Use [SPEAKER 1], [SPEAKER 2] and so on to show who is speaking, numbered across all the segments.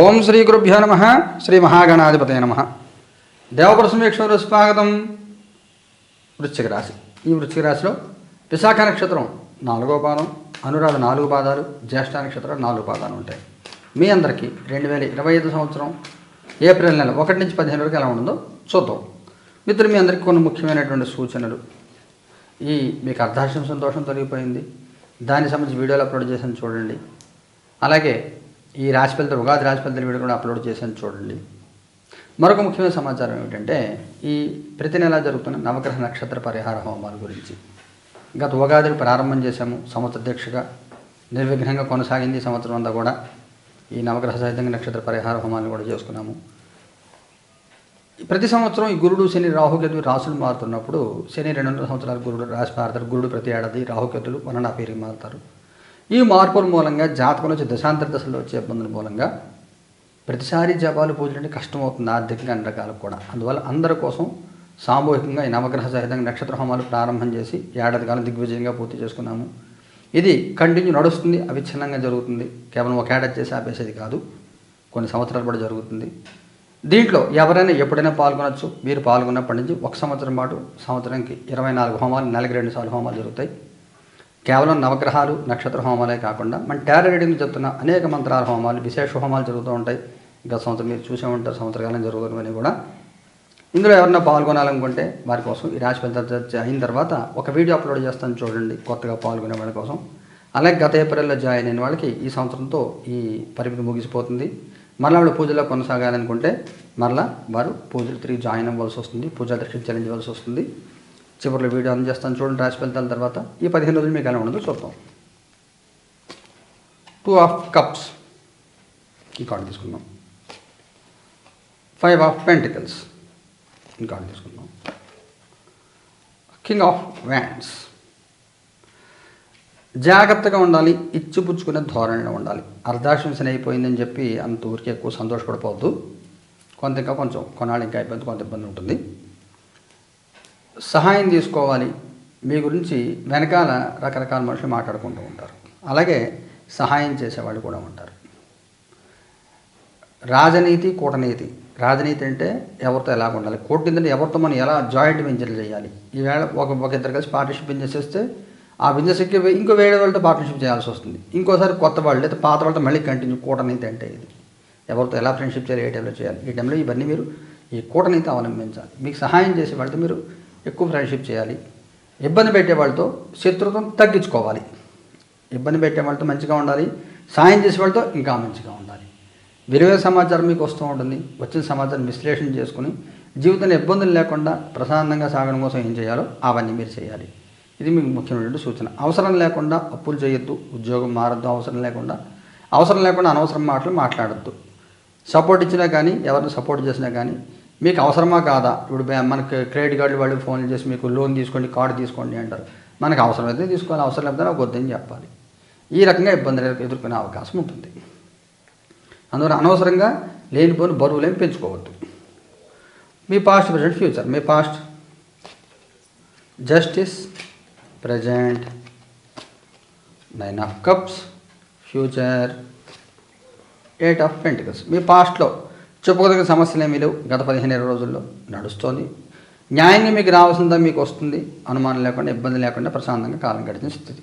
[SPEAKER 1] ఓం శ్రీ గురుభ్యో నమ శ్రీ మహాగణాధిపతయ నమ. దేవప్రసమేశ్వర స్వాగతం. వృశ్చిక రాశి. ఈ వృశ్చిక రాశిలో విశాఖ నక్షత్రం నాలుగో పాదం అనురాధ నాలుగు పాదాలు జ్యేష్ఠ నక్షత్రం నాలుగు పాదాలు ఉంటాయి. మీ అందరికీ రెండు వేల ఇరవై ఐదు సంవత్సరం ఏప్రిల్ నెల ఒకటి నుంచి పదిహేను వరకు ఎలా ఉంటుందో చూద్దాం. మిత్రులు మీ అందరికీ కొన్ని ముఖ్యమైనటువంటి సూచనలు. ఈ మీకు అర్ధాశ్యం సంతోషం తొలగిపోయింది. దానికి సంబంధించి వీడియోలు అప్లోడ్ చేసాను చూడండి. అలాగే ఈ రాశి ఫలితాలు ఉగాది రాశి ఫలితాల వీడియో కూడా అప్లోడ్ చేశాను చూడండి. మరొక ముఖ్యమైన సమాచారం ఏమిటంటే ఈ ప్రతి నెల జరుగుతున్న నవగ్రహ నక్షత్ర పరిహార హోమాల గురించి. గత ఉగాదిని ప్రారంభం చేశాము సంవత్సర దీక్షగా నిర్విఘ్నంగా కొనసాగింది సంవత్సరం అంతా కూడా. ఈ నవగ్రహ సహితంగా నక్షత్ర పరిహార హోమాలను కూడా చేసుకున్నాము. ప్రతి సంవత్సరం ఈ గురుడు శని రాహుకేతులు రాసులు మారుతున్నప్పుడు శని రెండున్నర సంవత్సరాలు గురుడు రాశి మారుతారు గురుడు ప్రతి ఏడాది రాహుకేతులు వన్ అండ్ మారుతారు. ఈ మార్పుల మూలంగా జాతకం నుంచి దశాంతర దశలో వచ్చే ఇబ్బందుల మూలంగా ప్రతిసారి జపాలు పూజలు అంటే కష్టమవుతుంది ఆర్థికంగా అన్ని రకాలకు కూడా. అందువల్ల అందరి కోసం సామూహికంగా ఈ నవగ్రహ సహితంగా నక్షత్ర హోమాలు ప్రారంభం చేసి ఏడాది కాలం దిగ్విజయంగా పూర్తి చేసుకున్నాము. ఇది కంటిన్యూ నడుస్తుంది అవిచ్ఛిన్నంగా జరుగుతుంది. కేవలం ఒక ఏడాది చేసి ఆపేసేది కాదు కొన్ని సంవత్సరాలు కూడా జరుగుతుంది. దీంట్లో ఎవరైనా ఎప్పుడైనా పాల్గొనొచ్చు. మీరు పాల్గొన్నప్పటి నుంచి ఒక సంవత్సరం పాటు సంవత్సరానికి ఇరవై నాలుగు హోమాలు నెలకి రెండు సార్లు హోమాలు జరుగుతాయి. కేవలం నవగ్రహాలు నక్షత్ర హోమాలే కాకుండా మన టారో రీడింగ్ చెప్తున్న అనేక మంత్రాల హోమాలు విశేష హోమాలు జరుగుతూ ఉంటాయి. గత సంవత్సరం మీరు చూసే ఉంటారు సంవత్సరకాలం జరుగుతున్నవన్నీ కూడా. ఇందులో ఎవరన్నా పాల్గొనాలనుకుంటే వారి కోసం ఈ రాశి ఫలితాలు అయిన తర్వాత ఒక వీడియో అప్లోడ్ చేస్తాను చూడండి కొత్తగా పాల్గొనే వాళ్ళ కోసం. అలాగే గత ఏప్రిల్లో జాయిన్ అయిన వాళ్ళకి ఈ సంవత్సరంతో ఈ పరిమితి ముగిసిపోతుంది. మరలా వాళ్ళు పూజలో కొనసాగాలనుకుంటే మరలా వారు పూజలు తిరిగి జాయిన్ అవ్వాల్సి వస్తుంది పూజా దర్శనం చెల్లించవలసి వస్తుంది. చివరిలో వీడియో అందజేస్తాను చూడండి రాశి ఫలితాల తర్వాత. ఈ పదిహేను రోజులు మీకు ఎలా ఉండదు చూద్దాం. టూ ఆఫ్ కప్స్ ఈ కార్డు తీసుకుందాం. ఫైవ్ ఆఫ్ పెంటికల్స్ ఈ కార్డు తీసుకుందాం. కింగ్ ఆఫ్ వ్యాండ్స్ జాగ్రత్తగా ఉండాలి ఇచ్చిపుచ్చుకునే ధోరణిలో ఉండాలి. అర్ధాశంసన అయిపోయిందని చెప్పి అంత ఊరికి ఎక్కువ సంతోషపడిపోవద్దు. కొంత ఇంకా కొంచెం కొనాలి ఇంకా అయిపోయింది కొంత ఇబ్బంది ఉంటుంది. సహాయం తీసుకోవాలి. మీ గురించి వెనకాల రకరకాల మనుషులు మాట్లాడుకుంటూ ఉంటారు. అలాగే సహాయం చేసేవాళ్ళు కూడా ఉంటారు. రాజనీతి కూటనీతి. రాజనీతి అంటే ఎవరితో ఎలా ఉండాలి? కోర్టు కింద ఎవరితో మనం ఎలా జాయింట్ వెంచర్ చేయాలి? ఈవేళ ఒక ఒక ఇద్దరు కలిసి పార్ట్నర్షిప్ బిజినెస్ చేస్తే ఆ బిజినెస్కి ఇంకో వేరే వాళ్ళతో పార్ట్నర్షిప్ చేయాల్సి వస్తుంది. ఇంకోసారి కొత్త వాళ్ళు లేదా పాత వాళ్ళతో మళ్ళీ కంటిన్యూ కూటనీతి అంటే ఇది. ఎవరితో ఎలా ఫ్రెండ్షిప్ చేయాలి? ఏ టైంలో చేయాలి? ఈ టైంలో ఇవన్నీ మీరు ఈ కూటనీతి అవలంబించాలి. మీకు సహాయం చేసే వాళ్ళతో మీరు ఎక్కువ ఫ్రెండ్షిప్ చేయాలి. ఇబ్బంది పెట్టే వాళ్ళతో శత్రుత్వం తగ్గించుకోవాలి. ఇబ్బంది పెట్టే వాళ్ళతో మంచిగా ఉండాలి. సాయం చేసే వాళ్ళతో ఇంకా మంచిగా ఉండాలి. విలువైన సమాచారం మీకు వస్తూ ఉంటుంది. వచ్చిన సమాచారం విశ్లేషణ చేసుకుని జీవితంలో ఇబ్బందులు లేకుండా ప్రశాంతంగా సాగడం కోసం ఏం చేయాలో అవన్నీ మీరు చేయాలి. ఇది మీకు ముఖ్యమైనటువంటి సూచన. అవసరం లేకుండా అప్పులు చేయొద్దు. ఉద్యోగం మారద్దు. అవసరం లేకుండా అవసరం లేకుండా అనవసరం మాటలు మాట్లాడద్దు. సపోర్ట్ ఇచ్చినా కానీ ఎవరిని సపోర్ట్ చేసినా కానీ మీకు అవసరమా కాదా? ఇప్పుడు మనకి క్రెడిట్ కార్డు వాళ్ళు ఫోన్ చేసి మీకు లోన్ తీసుకోండి కార్డు తీసుకోండి అంటారు. మనకు అవసరమైతే తీసుకోవాలి అవసరం లేకపోతే నాకు వద్దని చెప్పాలి. ఈ రకంగా ఇబ్బందులు ఎదుర్కొనే అవకాశం ఉంటుంది. అందువల్ల అనవసరంగా లేనిపోని బరువులేమి పెంచుకోవద్దు. మీ past present future me past justice present nine of cups future eight of pentacles మీ పాస్ట్లో చెప్పుకోదగిన సమస్యలు ఏమీ లేవు. గత పదిహేను ఇరవై రోజుల్లో నడుస్తోంది. న్యాయంగా మీకు రావాల్సిందా మీకు వస్తుంది. అనుమానం లేకుండా ఇబ్బంది లేకుండా ప్రశాంతంగా కాలం గడిచిన స్థితి.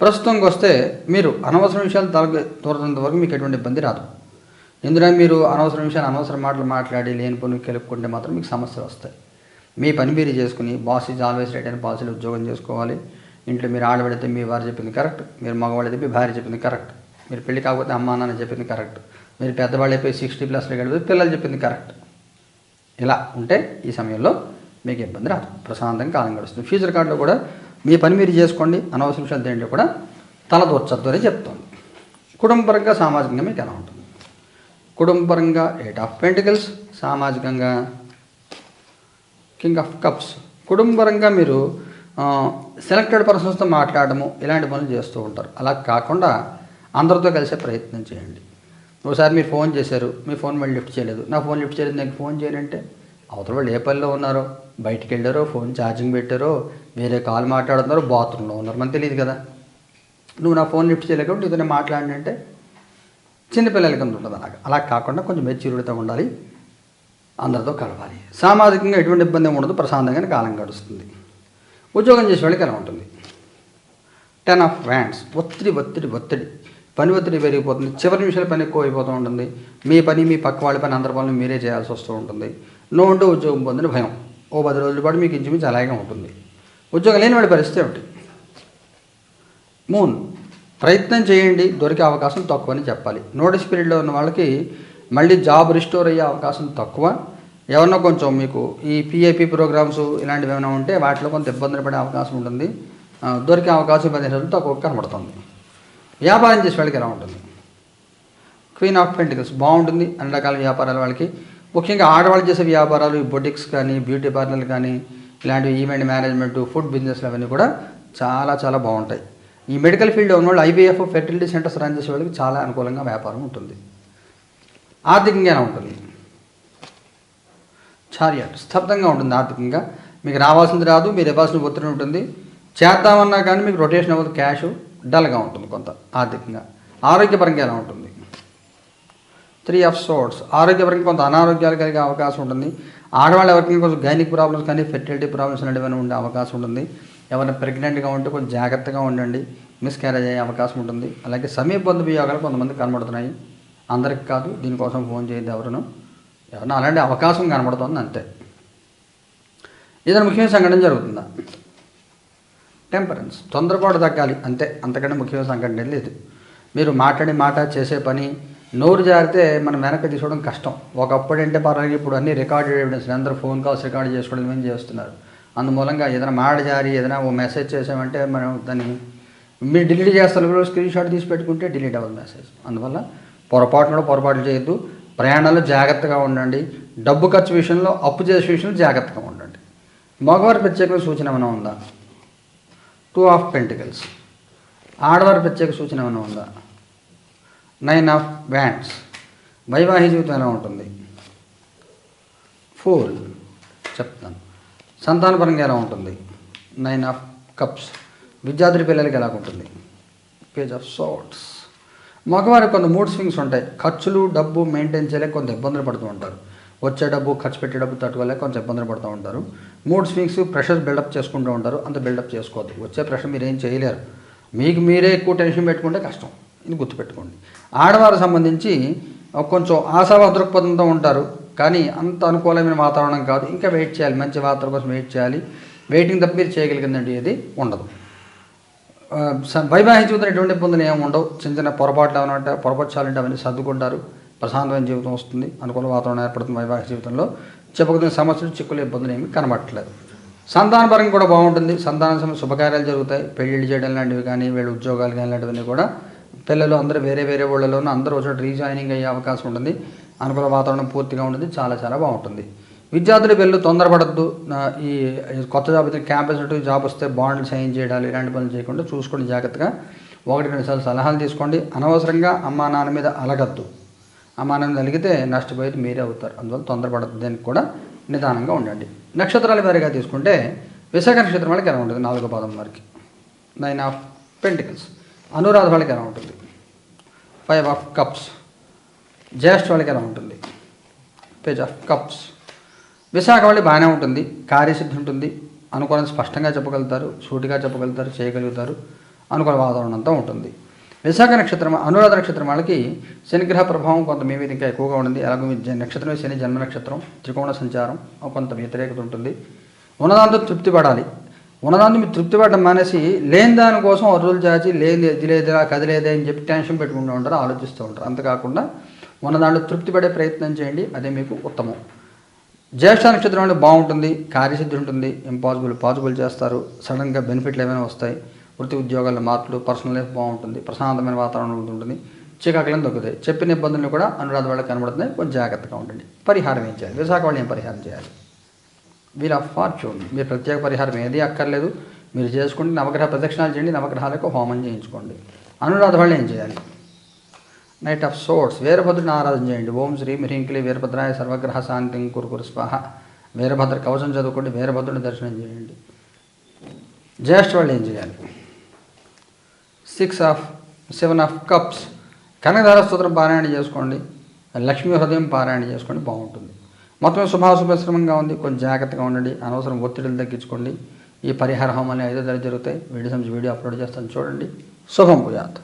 [SPEAKER 1] ప్రస్తుతంకి వస్తే మీరు అనవసర విషయాలు తొలగ తోరుతున్నంత వరకు మీకు ఎటువంటి ఇబ్బంది రాదు. ఎందుకంటే మీరు అనవసర విషయాలు అనవసర మాటలు మాట్లాడి లేని పనులు కెలుపుకుంటే మాత్రం మీకు సమస్యలు వస్తాయి. మీ పని మీరు చేసుకుని బాస్ ఈజ్ ఆల్వేస్ రైట్ అని బాసులు ఉద్యోగం చేసుకోవాలి. ఇంట్లో మీరు ఆడబడితే మీ వారు చెప్పింది కరెక్ట్. మీరు మగవాళ్ళైతే మీ భార్య చెప్పింది కరెక్ట్. మీరు పెళ్ళి కాకపోతే అమ్మా నాన్న చెప్పింది కరెక్ట్. మీరు పెద్దవాళ్ళు అయిపోయి సిక్స్టీ ప్లస్లో గడిపితే పిల్లలు చెప్పింది కరెక్ట్. ఇలా ఉంటే ఈ సమయంలో మీకు ఇబ్బంది రాదు. ప్రశాంతంగా కాలం గడుస్తుంది. ఫ్యూచర్ కార్డులో కూడా మీ పని మీరు చేసుకోండి అనవసర విషయాలు దేంట్లో కూడా తలదూర్చద్దు అని చెప్తోంది. కుటుంబపరంగా సామాజికంగా మీకు ఎలా ఉంటుంది? కుటుంబపరంగా ఎయిట్ ఆఫ్ పెంటికల్స్ సామాజికంగా కింగ్ ఆఫ్ కప్స్ కుటుంబపరంగా మీరు సెలెక్టెడ్ పర్సన్స్తో మాట్లాడము ఇలాంటి పనులు చేస్తూ ఉంటారు. అలా కాకుండా అందరితో కలిసే ప్రయత్నం చేయండి. ఒకసారి మీరు ఫోన్ చేశారు మీ ఫోన్ మళ్ళీ లిఫ్ట్ చేయలేదు. నా ఫోన్ లిఫ్ట్ చేయలేదు నాకు ఫోన్ చేయాలంటే అవతల వాళ్ళు ఏ పనిలో ఉన్నారో బయటికి వెళ్ళారో ఫోన్ ఛార్జింగ్ పెట్టారో వేరే కాల్ మాట్లాడుతున్నారో బాత్రూంలో ఉన్నారు మనకు తెలియదు కదా. నువ్వు నా ఫోన్ లిఫ్ట్ చేయలేకపోతే నీతోనే మాట్లాడినంటే చిన్నపిల్లలకి కింద ఉంటుంది అలాగ. అలా కాకుండా కొంచెం మెచ్యూరిటీతో ఉండాలి అందరితో కలవాలి. సామాజికంగా ఎటువంటి ఇబ్బంది ఉండదు ప్రశాంతంగానే కాలం గడుస్తుంది. ఉద్యోగం చేసే వాళ్ళకి ఎలా ఉంటుంది? టెన్ ఆఫ్ వ్యాండ్స్ ఒత్తిడి ఒత్తిడి ఒత్తిడి. పని ఒత్తిడి పెరిగిపోతుంది. చివరి నిమిషాలు పని ఎక్కువ అయిపోతూ ఉంటుంది. మీ పని మీ పక్క వాళ్ళ పని అందరి పనులు మీరే చేయాల్సి వస్తూ ఉంటుంది. నో ఉంటే ఉద్యోగం పొందని భయం. ఓ పది రోజుల పాటు మీకు ఇంచుమించు అలాగే ఉంటుంది. ఉద్యోగం లేని వాడి పరిస్థితి ఏమిటి? మూన్ ప్రయత్నం చేయండి. దొరికే అవకాశం తక్కువ అని చెప్పాలి. నోటీస్ పీరియడ్లో ఉన్న వాళ్ళకి మళ్ళీ జాబ్ రిస్టోర్ అయ్యే అవకాశం తక్కువ. ఎవరినో కొంచెం మీకు ఈ పిఐపి ప్రోగ్రామ్స్ ఇలాంటివి ఏమైనా ఉంటే వాటిలో కొంత ఇబ్బందులు పడే అవకాశం ఉంటుంది. దొరికే అవకాశం పదిహేను రోజులు తక్కువ కనబడుతుంది. వ్యాపారం చేసే వాళ్ళకి ఎలా ఉంటుంది? క్వీన్ ఆఫ్ పెంటికల్స్ బాగుంటుంది. అన్ని రకాల వ్యాపారాల వాళ్ళకి. ముఖ్యంగా ఆడవాళ్ళు చేసే వ్యాపారాలు ఈ బొటిక్స్ కానీ బ్యూటీ పార్లర్లు కానీ ఇలాంటి ఈవెంట్ మేనేజ్మెంట్ ఫుడ్ బిజినెస్లు అవన్నీ కూడా చాలా చాలా బాగుంటాయి. ఈ మెడికల్ ఫీల్డ్లో ఉన్నవాళ్ళు ఐబీఎఫ్ ఫెర్టిలిటీ సెంటర్స్ రన్ చేసే వాళ్ళకి చాలా అనుకూలంగా వ్యాపారం ఉంటుంది. ఆర్థికంగా ఎలా ఉంటుంది? చారియట్ స్తబ్దంగా ఉంటుంది ఆర్థికంగా. మీకు రావాల్సింది రాదు మీరు ఇవ్వాల్సిన ఒత్తిడి ఉంటుంది. చేద్దామన్నా కానీ మీకు రొటేషన్ అవ్వదు క్యాష్. డల్గా ఉంటుంది కొంత ఆర్థికంగా. ఆరోగ్యపరంగా ఎలా ఉంటుంది? త్రీ ఆఫ్ సోర్ట్స్ ఆరోగ్యపరంగా కొంత అనారోగ్యాలు కలిగే అవకాశం ఉంటుంది. ఆడవాళ్ళు ఎవరికి కొంచెం గైనిక్ ప్రాబ్లమ్స్ కానీ ఫెర్టిలిటీ ప్రాబ్లమ్స్ అనేటివన్నీ ఉండే అవకాశం ఉంటుంది. ఎవరైనా ప్రెగ్నెంట్గా ఉంటే కొంచెం జాగ్రత్తగా ఉండండి. మిస్క్యారేజ్ అయ్యే అవకాశం ఉంటుంది. అలాగే సమీప బంధు వియోగాలు కొంతమంది కనబడుతున్నాయి. అందరికి కాదు దీనికోసం ఫోన్ చేయదు ఎవరును. ఎవరన్నా అలాంటి అవకాశం కనబడుతుంది అంతే. ఏదైనా ముఖ్యమైన సంఘటన జరుగుతుందా? టెంపరెన్స్. తొందరపాటు తగ్గాలి. అంతే. అంతకంటే ముఖ్యమైన సంఘటన లేదు. మీరు మాట్లాడి మాట చేసే పని నోరు జారితే మనం వెనక్కి తీసుకోవడం కష్టం. ఒకప్పుడు అంటే పర్వాలేదు ఇప్పుడు అన్ని రికార్డెడ్ ఎవిడెన్స్ అందరూ ఫోన్ కాల్స్ రికార్డ్ చేసుకోవడం ఏం చేస్తున్నారు? అందుమూలంగా ఏదైనా మాట జారి ఏదైనా ఓ మెసేజ్ చేసామంటే మనం దాన్ని మీరు డిలీట్ చేస్తారు కూడా స్క్రీన్ షాట్ తీసి పెట్టుకుంటే డిలీట్ అవ్వదు మెసేజ్. అందువల్ల పొరపాటున కూడా పొరపాట్లు చేయొద్దు. ప్రయాణాలు జాగ్రత్తగా ఉండండి. డబ్బు ఖర్చు విషయంలో అప్పు చేసే విషయంలో జాగ్రత్తగా ఉండండి. మగవారి ప్రత్యేకమైన సూచన ఏమైనా ఉందా? Two of pentacles. ఆడవారి ప్రత్యేక సూచన ఏమైనా ఉందా? నైన్ ఆఫ్ బ్యాండ్స్ వైవాహిక జీవితం ఎలా ఉంటుంది? ఫోల్ చెప్తాను. సంతానపరంగా ఎలా ఉంటుంది? Nine of cups. విద్యార్థి పిల్లలకి ఎలా ఉంటుంది? పేజ్ ఆఫ్ సోట్స్ మగవారికి కొంత మూడ్ స్వింగ్స్ ఉంటాయి. ఖర్చులు డబ్బు మెయింటైన్ చేయలేక కొంత ఇబ్బందులు పడుతూ ఉంటారు. వచ్చే డబ్బు ఖర్చు పెట్టే డబ్బు తట్టుకోలేక కొంచెం ఇబ్బందులు పడుతూ ఉంటారు. మూడ్ స్వింగ్స్ ప్రెషర్ బిల్డప్ చేసుకుంటూ ఉంటారు. అంత బిల్డప్ చేసుకోవద్దు. వచ్చే ప్రెషర్ మీరు ఏం చేయలేరు. మీకు మీరే ఎక్కువ టెన్షన్ పెట్టుకుంటే కష్టం. ఇది గుర్తుపెట్టుకోండి. ఆడవారికి సంబంధించి కొంచెం ఆశావా దృక్పథంతో ఉంటారు. కానీ అంత అనుకూలమైన వాతావరణం కాదు. ఇంకా వెయిట్ చేయాలి. మంచి వాతావరణం కోసం వెయిట్ చేయాలి. వెయిటింగ్ తప్ప మీరు చేయగలిగిందండి. ఏది ఉండదు. వైవాహిక జీవితం ఎటువంటి ఇబ్బందులు ఏమి ఉండవు. చిన్న చిన్న పొరపాట్లు ఏమన్నా పొరపాటు చాలంటే అవన్నీ సర్దుకుంటారు. ప్రశాంతమైన జీవితం వస్తుంది. అనుకూల వాతావరణం ఏర్పడుతుంది వైవాహిక జీవితంలో. చెప్పకపోతే సమస్యలు చిక్కులు ఇబ్బందులు ఏమి కనబట్టలేదు సంతానపరంగా కూడా బాగుంటుంది. సంతాన సమయం శుభకార్యాలు జరుగుతాయి. పెళ్ళిళ్ళు చేయడం లాంటివి కానీ వీళ్ళ ఉద్యోగాలు కానీ లాంటివన్నీ కూడా పిల్లలు అందరూ వేరే వేరే ఊళ్ళలోనూ అందరూ చోట రీజాయినింగ్ అయ్యే అవకాశం ఉంటుంది. అనుకూల వాతావరణం పూర్తిగా ఉంటుంది. చాలా చాలా బాగుంటుంది. విద్యార్థులు పిల్లలు తొందరపడద్దు. ఈ కొత్త జాబ్ అయితే క్యాంపస్ జాబ్ వస్తే బాండ్లు సైన్ చేయడాలు ఇలాంటి పనులు చేయకుండా చూసుకోండి జాగ్రత్తగా. ఒకటి రెండు సార్లు సలహాలు తీసుకోండి. అనవసరంగా అమ్మా నాన్న మీద అలగద్దు. అమానం కలిగితే నష్టపోయేది మీరే అవుతారు. అందువల్ల తొందరపడద్దు. దానికి కూడా నిదానంగా ఉండండి. నక్షత్రాల వారిగా తీసుకుంటే విశాఖ నక్షత్రం వాళ్ళకి ఎలా ఉంటుంది? నాలుగో పాదం వారికి. నైన్ ఆఫ్ పెంటికల్స్ అనురాధ వాళ్ళకి ఎలా ఉంటుంది? ఫైవ్ ఆఫ్ కప్స్ జ్యేష్ఠ వాళ్ళకి ఎలా ఉంటుంది? పేజ్ ఆఫ్ కప్స్ విశాఖ వాళ్ళకి బాగానే ఉంటుంది. కార్యసిద్ధి ఉంటుంది. అనుకూలం స్పష్టంగా చెప్పగలుగుతారు. సూటిగా చెప్పగలుగుతారు. చేయగలుగుతారు. అనుకూల వాతావరణం అంతా ఉంటుంది. విశాఖ నక్షత్రం అనురాధ నక్షత్రం వాళ్ళకి శనిగ్రహ ప్రభావం కొంత మీ మీద ఇంకా ఎక్కువగా ఉంది అలాగే నక్షత్రం నక్షత్రమే శని జన్మ నక్షత్రం త్రికోణ సంచారం కొంత వ్యతిరేకత ఉంటుంది. ఉన్నదాంతో తృప్తి పడాలి. ఉన్నదాంతో మీరు తృప్తి పడడం మానేసి లేని దానికోసం అరువులు చాచి లేని ఇది లేదురా కదిలేదే అని చెప్పి టెన్షన్ పెట్టుకుంటూ ఉంటారు ఆలోచిస్తూ ఉంటారు. అంతకాకుండా ఉన్నదాంట్లో తృప్తి పడే ప్రయత్నం చేయండి అదే మీకు ఉత్తమం. జ్యేష్ఠ నక్షత్రం అంటే బాగుంటుంది కార్యసిద్ధి ఉంటుంది ఇంపాసిబుల్ పాసిబుల్ చేస్తారు. సడన్గా బెనిఫిట్లు ఏమైనా వస్తాయి. వృత్తి ఉద్యోగాల మార్పులు పర్సనల్ లైఫ్ బాగుంటుంది ప్రశాంతమైన వాతావరణం ఉంటుంది చికాకులను దొక్కుతాయి చెప్పిన ఇబ్బందులు కూడా అనురాధ వాళ్ళకి కనబడుతున్నాయి. కొంచెం జాగ్రత్తగా ఉండండి. పరిహారం ఏం చేయాలి? విశాఖ వాళ్ళు ఏం పరిహారం చేయాలి? వీల్ ఆఫ్ ఫార్చ్యూన్ మీరు ప్రత్యేక పరిహారం ఏది అక్కర్లేదు. మీరు చేసుకోండి నవగ్రహ ప్రదక్షిణాలు చేయండి నవగ్రహాలకు హోమం చేయించుకోండి. అనురాధ వాళ్ళు ఏం చేయాలి? నైట్ ఆఫ్ సోర్స్ వీరభద్రుని ఆరాధన చేయండి. ఓం శ్రీ హ్రీంకిలి వీరభద్రాయ సర్వగ్రహ శాంతి కురుకురు స్వాహ. వీరభద్ర కవచం చదువుకోండి వీరభద్రుని దర్శనం చేయండి. జ్యేష్ఠ వాళ్ళు ఏం చేయాలి? Six of seven of cups Kanakadhara స్తోత్రం పారాయణ చేసుకోండి. లక్ష్మీ హృదయం పారాయణ చేసుకోండి. బాగుంటుంది. మొత్తం శుభాశుభశ్రమంగా ఉంది. కొంచెం జాగ్రత్తగా ఉండండి. అనవసరం ఒత్తిడిలు తగ్గించుకోండి. ఈ పరిహార హోమాలు ఐదో ధర జరుగుతాయి. వీడియో సంబంధించి వీడియో అప్లోడ్ చేస్తాను. చూడండి. శుభం భూయాత్.